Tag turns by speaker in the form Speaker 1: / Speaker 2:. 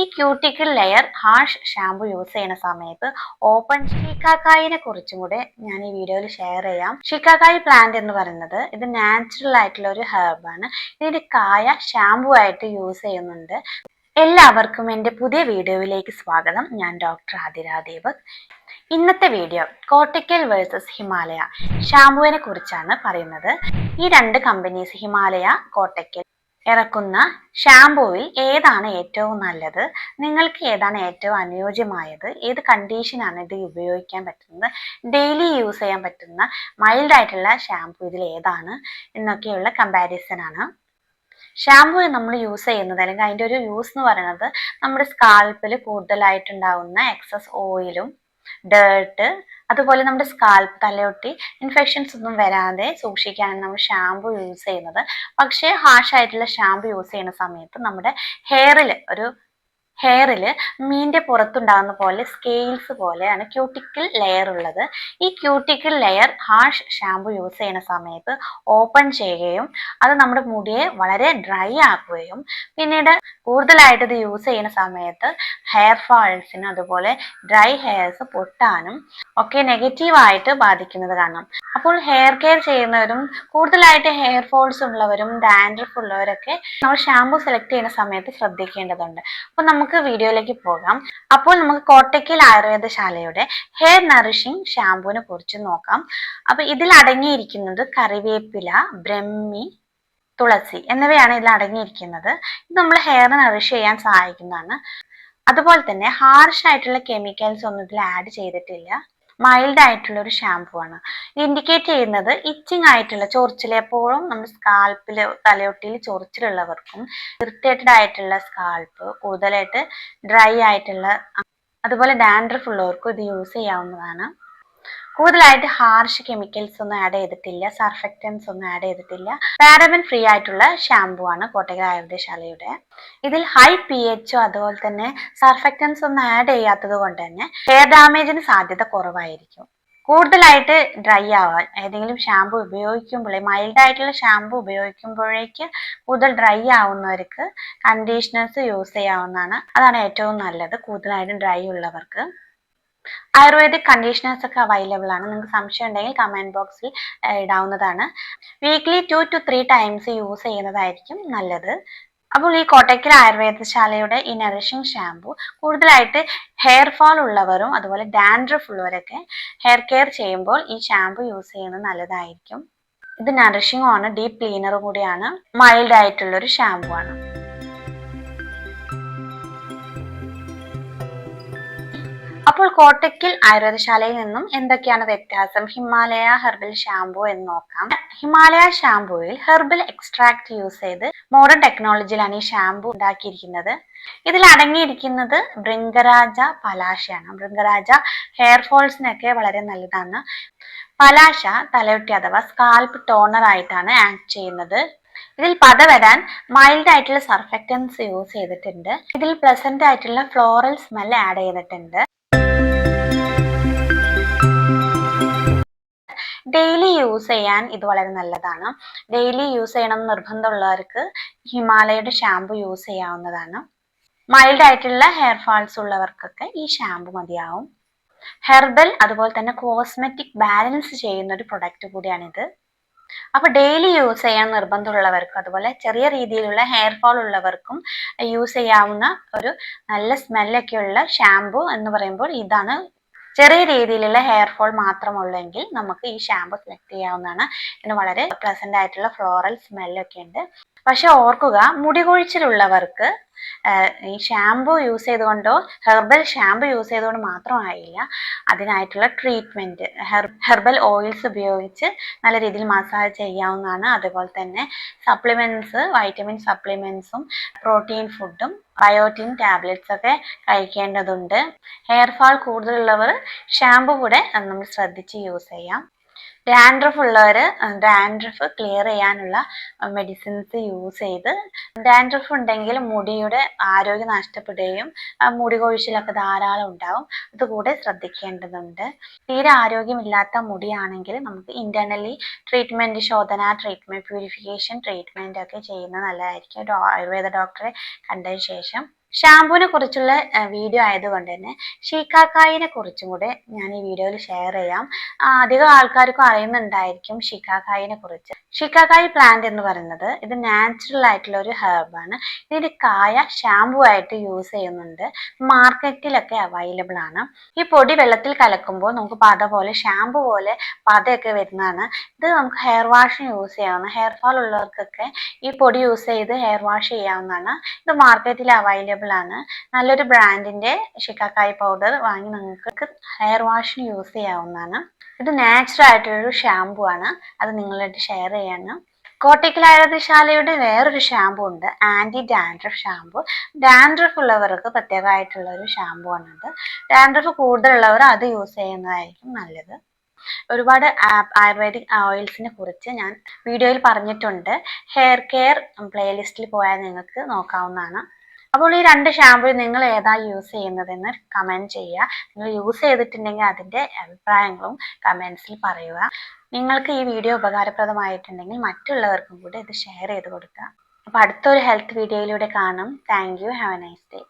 Speaker 1: ഈ cuticle layer harsh shampoo use ചെയ്യുന്ന സമയത്ത് ഓപ്പൺ ഷിക്കാക്കായിനെ കുറിച്ചും കൂടെ ഞാൻ ഈ വീഡിയോയിൽ ഷെയർ ചെയ്യാം. ഷിക്കാക്കായി പ്ലാന്റ് എന്ന് പറയുന്നത് ഇത് നാച്ചുറൽ ആയിട്ടുള്ള ഒരു ഹെർബാണ് ഇതിന്റെ കായ ഷാമ്പു ആയിട്ട് യൂസ് ചെയ്യുന്നുണ്ട്. എല്ലാവർക്കും എന്റെ പുതിയ വീഡിയോയിലേക്ക് സ്വാഗതം. ഞാൻ ഡോക്ടർ ആതിര ദീപക്. ഇന്നത്തെ വീഡിയോ കോട്ടയ്ക്കൽ വേഴ്സസ് ഹിമാലയ. ഷാമ്പുവിനെ കുറിച്ചാണ് പറയുന്നത്. ഈ രണ്ട് കമ്പനീസ് ഹിമാലയ കോട്ടയ്ക്കൽ ഇറക്കുന്ന ഷാംപൂവിൽ ഏതാണ് ഏറ്റവും നല്ലത്? നിങ്ങൾക്ക് ഏതാണ് ഏറ്റവും അനുയോജ്യമായത്? ഏത് കണ്ടീഷനാണ് ഇത് ഉപയോഗിക്കാൻ പറ്റുന്നത്? ഡെയിലി യൂസ് ചെയ്യാൻ പറ്റുന്ന മൈൽഡ് ആയിട്ടുള്ള ഷാംപൂ ഇതിൽ ഏതാണ്? എന്നൊക്കെയുള്ള കമ്പാരിസൺ ആണ്. ഷാംപൂ നമ്മൾ യൂസ് ചെയ്യുന്നത് അല്ലെങ്കിൽ അതിന്റെ ഒരു യൂസ് എന്ന് പറയുന്നത് നമ്മുടെ സ്കാൽപ്പിൽ കൂടുതലായിട്ടുണ്ടാവുന്ന എക്സസ് ഓയിലും ഡേർട്ട് അതുപോലെ നമ്മുടെ സ്കാൽപ്പ് തലയൊട്ടി ഇൻഫെക്ഷൻസ് ഒന്നും വരാതെ സൂക്ഷിക്കാനാണ് നമ്മൾ ഷാമ്പു യൂസ് ചെയ്യുന്നത്. പക്ഷേ ഹാഷ് ആയിട്ടുള്ള ഷാമ്പു യൂസ് ചെയ്യുന്ന സമയത്ത് നമ്മുടെ ഹെയറിൽ ഒരു ഹെയറിൽ മീന്റെ പുറത്തുണ്ടാകുന്ന പോലെ സ്കെയിൽസ് പോലെയാണ് ക്യൂട്ടിക്കൽ ലെയർ ഉള്ളത്. ഈ cuticle layer harsh shampoo use ചെയ്യുന്ന സമയത്ത് ഓപ്പൺ ചെയ്യുകയും അത് നമ്മുടെ മുടിയെ വളരെ ഡ്രൈ ആക്കുകയും പിന്നീട് കൂടുതലായിട്ട് ഇത് യൂസ് ചെയ്യുന്ന സമയത്ത് ഹെയർ ഫാൾസിനും അതുപോലെ ഡ്രൈ ഹെയർസ് പൊട്ടാനും ഒക്കെ നെഗറ്റീവായിട്ട് ബാധിക്കുന്നത് കാണാം. അപ്പോൾ ഹെയർ കെയർ ചെയ്യുന്നവരും കൂടുതലായിട്ട് ഹെയർ ഫോൾസ് ഉള്ളവരും ഡാൻഡ്രഫ് ഉള്ളവരൊക്കെ നമ്മൾ ഷാമ്പു സെലക്ട് ചെയ്യുന്ന സമയത്ത് ശ്രദ്ധിക്കേണ്ടതുണ്ട്. അപ്പോൾ നമുക്ക് വീഡിയോയിലേക്ക് പോകാം. അപ്പോൾ നമുക്ക് കോട്ടയ്ക്കൽ ആയുർവേദശാലയുടെ ഹെയർ നറിഷിംഗ് ഷാമ്പുവിനെ കുറിച്ച് നോക്കാം. അപ്പോൾ ഇതിൽ അടങ്ങിയിരിക്കുന്നത് കറിവേപ്പില ബ്രഹ്മി തുളസി എന്നിവയാണ് ഇതിൽ അടങ്ങിയിരിക്കുന്നത്. ഇത് നമ്മൾ ഹെയർ നറിഷ് ചെയ്യാൻ സഹായിക്കുന്നതാണ്. അതുപോലെ തന്നെ ഹാർഷ് ആയിട്ടുള്ള കെമിക്കൽസ് ഒന്നും ഇതിൽ ആഡ് ചെയ്തിട്ടില്ല. മൈൽഡ് ആയിട്ടുള്ള ഒരു ഷാംപൂ ആണ് ഇത് ഇൻഡിക്കേറ്റ് ചെയ്യുന്നത് ഇച്ചിങ് ആയിട്ടുള്ള ചൊറിച്ചിലെപ്പോഴും നമ്മുടെ സ്കാൽപ്പിൽ തലയൊട്ടിയിൽ ചൊറിച്ചിലുള്ളവർക്കും ഇറിറ്റേറ്റഡ് ആയിട്ടുള്ള സ്കാൽപ്പ് കൂടുതലായിട്ട് ഡ്രൈ ആയിട്ടുള്ള അതുപോലെ ഡാൻഡ്രഫ് ഉള്ളവർക്കും ഇത് യൂസ് ചെയ്യാവുന്നതാണ്. കൂടുതലായിട്ട് ഹാർഷ് കെമിക്കൽസ് ഒന്നും ആഡ് ചെയ്തിട്ടില്ല സർഫക്റ്റൻസ് ഒന്നും ആഡ് ചെയ്തിട്ടില്ല. പാരബൻ ഫ്രീ ആയിട്ടുള്ള ഷാമ്പു ആണ് കോട്ടയ ആയുർവേദശാലയുടെ. ഇതിൽ ഹൈ പി എച്ചോ അതുപോലെ തന്നെ സർഫക്റ്റൻസ് ഒന്നും ആഡ് ചെയ്യാത്തത് കൊണ്ട് തന്നെ ഹെയർ ഡാമേജിന് സാധ്യത കുറവായിരിക്കും. കൂടുതലായിട്ട് ഡ്രൈ ആവാൻ ഏതെങ്കിലും ഷാമ്പു ഉപയോഗിക്കുമ്പോഴേ മൈൽഡ് ആയിട്ടുള്ള ഷാമ്പു ഉപയോഗിക്കുമ്പോഴേക്ക് കൂടുതൽ ഡ്രൈ ആവുന്നവർക്ക് കണ്ടീഷണേഴ്സ് യൂസ് ചെയ്യാവുന്നതാണ്. അതാണ് ഏറ്റവും നല്ലത് കൂടുതലായിട്ടും ഡ്രൈ ഉള്ളവർക്ക്. ആയുർവേദിക് കണ്ടീഷണേഴ്സ് ഒക്കെ അവൈലബിൾ ആണ്. നിങ്ങൾക്ക് സംശയം ഉണ്ടെങ്കിൽ കമന്റ് ബോക്സിൽ ഇടാവുന്നതാണ്. Weekly two to three times use ചെയ്യുന്നതായിരിക്കും നല്ലത്. അപ്പോൾ ഈ കോട്ടയ്ക്കൽ ആയുർവേദശാലയുടെ ഈ നറിഷിംഗ് ഷാംപൂ കൂടുതലായിട്ട് ഹെയർ ഫാൾ ഉള്ളവരും അതുപോലെ ഡാൻഡ്രഫ് ഉള്ളവരൊക്കെ ഹെയർ കെയർ ചെയ്യുമ്പോൾ ഈ ഷാംപൂ യൂസ് ചെയ്യുന്നത് നല്ലതായിരിക്കും. ഇത് നറിഷിംഗ് ആണ് ഡീപ്പ് ക്ലീനറും കൂടിയാണ്. മൈൽഡ് ആയിട്ടുള്ള ഒരു ഷാമ്പു ആണ്. അപ്പോൾ കോട്ടയ്ക്കൽ ആയുർവേദശാലയിൽ നിന്നും എന്തൊക്കെയാണ് വ്യത്യാസം? ഹിമാലയ ഹെർബൽ ഷാംപൂ എന്ന് നോക്കാം. ഹിമാലയ ഷാംപൂയിൽ ഹെർബൽ എക്സ്ട്രാക്ട് യൂസ് ചെയ്ത് മോഡേൺ ടെക്നോളജിയിലാണ് ഈ ഷാംപൂ ഉണ്ടാക്കിയിരിക്കുന്നത്. ഇതിൽ അടങ്ങിയിരിക്കുന്നത് ബൃംഗരാജ പലാശയാണ്. ബൃംഗരാജ ഹെയർ ഫോൾസിനൊക്കെ വളരെ നല്ലതാണ്. പലാശ തലയൊട്ടി അഥവാ സ്കാൽപ്പ് ടോണർ ആയിട്ടാണ് ആക്ട് ചെയ്യുന്നത്. ഇതിൽ പത വരാൻ മൈൽഡ് ആയിട്ടുള്ള സർഫക്റ്റൻസ് യൂസ് ചെയ്തിട്ടുണ്ട്. ഇതിൽ പ്ലസന്റ് ആയിട്ടുള്ള ഫ്ലോറൽ സ്മെൽ ആഡ് ചെയ്തിട്ടുണ്ട്. ഡെയിലി യൂസ് ചെയ്യാൻ ഇത് വളരെ നല്ലതാണ്. ഡെയിലി യൂസ് ചെയ്യണം നിർബന്ധമുള്ളവർക്ക് ഹിമാലയയുടെ ഷാമ്പു യൂസ് ചെയ്യാവുന്നതാണ്. മൈൽഡ് ആയിട്ടുള്ള ഹെയർ ഫാൾസ് ഉള്ളവർക്കൊക്കെ ഈ ഷാമ്പു മതിയാവും. ഹെർബൽ അതുപോലെ തന്നെ കോസ്മെറ്റിക് ബാലൻസ് ചെയ്യുന്ന ഒരു പ്രൊഡക്റ്റ് കൂടിയാണിത്. അപ്പൊ ഡെയിലി യൂസ് ചെയ്യാൻ നിർബന്ധമുള്ളവർക്കും അതുപോലെ ചെറിയ രീതിയിലുള്ള ഹെയർ ഫാൾ ഉള്ളവർക്കും യൂസ് ചെയ്യാവുന്ന ഒരു നല്ല സ്മെല്ലൊക്കെയുള്ള ഷാമ്പു എന്ന് പറയുമ്പോൾ ഇതാണ് ചെറിയ രീതിയിലുള്ള ഹെയർ ഫോൾ മാത്രമുള്ളെങ്കിൽ നമുക്ക് ഈ ഷാമ്പു സെലക്ട് ചെയ്യാവുന്നതാണ്. ഇതിന് വളരെ പ്ലസന്റ് ആയിട്ടുള്ള ഫ്ലോറൽ സ്മെല്ലൊക്കെ ഉണ്ട്. പക്ഷെ ഓർക്കുക മുടി കൊഴിച്ചിലുള്ളവർക്ക് ഈ ഷാമ്പു യൂസ് ചെയ്തുകൊണ്ടോ ഹെർബൽ ഷാമ്പു യൂസ് ചെയ്തുകൊണ്ട് മാത്രമായില്ല അതിനായിട്ടുള്ള ട്രീറ്റ്മെന്റ് ഹെർബൽ ഓയിൽസ് ഉപയോഗിച്ച് നല്ല രീതിയിൽ മസാജ് ചെയ്യാവുന്നതാണ്. അതുപോലെ തന്നെ സപ്ലിമെന്റ്സ് വൈറ്റമിൻ സപ്ലിമെന്റ്സും പ്രോട്ടീൻ ഫുഡും ബയോട്ടിൻ ടാബ്ലറ്റ്സ് ഒക്കെ കഴിക്കേണ്ടതുണ്ട്. ഹെയർ ഫാൾ കൂടുതലുള്ളവർ ഷാമ്പു കൂടെ നമ്മൾ ശ്രദ്ധിച്ച് യൂസ് ചെയ്യാം. ഡാൻഡ്രഫ് ഉള്ളവർ ഡാൻഡ്രഫ് ക്ലിയർ ചെയ്യാനുള്ള മെഡിസിൻസ് യൂസ് ചെയ്ത് ഡാൻഡ്രഫ് ഉണ്ടെങ്കിൽ മുടിയുടെ ആരോഗ്യം നഷ്ടപ്പെടുകയും മുടി കൊഴിച്ചിലൊക്കെ ധാരാളം ഉണ്ടാവും. അതുകൂടെ ശ്രദ്ധിക്കേണ്ടതുണ്ട്. തീരെ ആരോഗ്യമില്ലാത്ത മുടിയാണെങ്കിൽ നമുക്ക് ഇന്റേണലി ട്രീറ്റ്മെന്റ് ശോധന ട്രീറ്റ്മെന്റ് പ്യൂരിഫിക്കേഷൻ ട്രീറ്റ്മെന്റ് ഒക്കെ ചെയ്യുന്നത് നല്ലതായിരിക്കും. ആയുർവേദ ഡോക്ടറെ കണ്ടതിന് ശേഷം. ഷാമ്പുവിനെ കുറിച്ചുള്ള വീഡിയോ ആയതുകൊണ്ട് തന്നെ ഷീക്കാക്കായിനെ കുറിച്ചും കൂടെ ഞാൻ ഈ വീഡിയോയിൽ ഷെയർ ചെയ്യാം. അധികം ആൾക്കാർക്കും അറിയുന്നുണ്ടായിരിക്കും ഷിക്കാക്കായിനെ കുറിച്ച്. ഷിക്കാക്കായി പ്ലാന്റ് എന്ന് പറയുന്നത് ഇത് നാച്ചുറൽ ആയിട്ടുള്ള ഒരു ഹെർബാണ് ഇതിന്റെ കായ ഷാമ്പു ആയിട്ട് യൂസ് ചെയ്യുന്നുണ്ട്. മാർക്കറ്റിലൊക്കെ അവൈലബിൾ ആണ്. ഈ പൊടി വെള്ളത്തിൽ കലക്കുമ്പോൾ നമുക്ക് പത പോലെ ഷാമ്പു പോലെ പതയൊക്കെ വരുന്നതാണ്. ഇത് നമുക്ക് ഹെയർ വാഷിന് യൂസ് ചെയ്യാവുന്ന ഹെയർ ഫാൾ ഉള്ളവർക്കൊക്കെ ഈ പൊടി യൂസ് ചെയ്ത് ഹെയർ വാഷ് ചെയ്യാവുന്നതാണ്. ഇത് മാർക്കറ്റിൽ അവൈലബിൾ ആണ്. നല്ലൊരു ബ്രാൻഡിന്റെ ഷിക്കാക്കായി പൗഡർ വാങ്ങി നിങ്ങൾക്ക് ഹെയർ വാഷിന് യൂസ് ചെയ്യാവുന്നതാണ്. ഇത് നാച്ചുറൽ ആയിട്ടുള്ളൊരു ഷാമ്പു ആണ്. അത് നിങ്ങളായിട്ട് ഷെയർ ചെയ്യാണ്. കോട്ടയ്ക്കൽ ആയുർവേദശാലയുടെ വേറൊരു ഷാമ്പു ഉണ്ട്. ആന്റി ഡാൻഡ്രഫ് ഷാമ്പു ഡാൻഡ്രഫ് ഉള്ളവർക്ക് പ്രത്യേകമായിട്ടുള്ള ഒരു ഷാമ്പു ആണത്. ഡാൻഡ്രഫ് കൂടുതലുള്ളവർ അത് യൂസ് ചെയ്യുന്നതായിരിക്കും നല്ലത്. ഒരുപാട് ആയുർവേദിക് ഓയിൽസിനെ കുറിച്ച് ഞാൻ വീഡിയോയിൽ പറഞ്ഞിട്ടുണ്ട്. ഹെയർ കെയർ പ്ലേലിസ്റ്റിൽ പോയാൽ നിങ്ങൾക്ക് നോക്കാവുന്നതാണ്. അപ്പോൾ ഈ രണ്ട് ഷാമ്പു നിങ്ങൾ ഏതാ യൂസ് ചെയ്യുന്നതെന്ന് കമന്റ് ചെയ്യുക. നിങ്ങൾ യൂസ് ചെയ്തിട്ടുണ്ടെങ്കിൽ അതിന്റെ അഭിപ്രായങ്ങളും കമൻസിൽ പറയുക. നിങ്ങൾക്ക് ഈ വീഡിയോ ഉപകാരപ്രദമായിട്ടുണ്ടെങ്കിൽ മറ്റുള്ളവർക്കും കൂടെ ഇത് ഷെയർ ചെയ്ത് കൊടുക്കുക. അപ്പോൾ അടുത്തൊരു ഹെൽത്ത് വീഡിയോയിലൂടെ കാണാം. Thank you have a nice day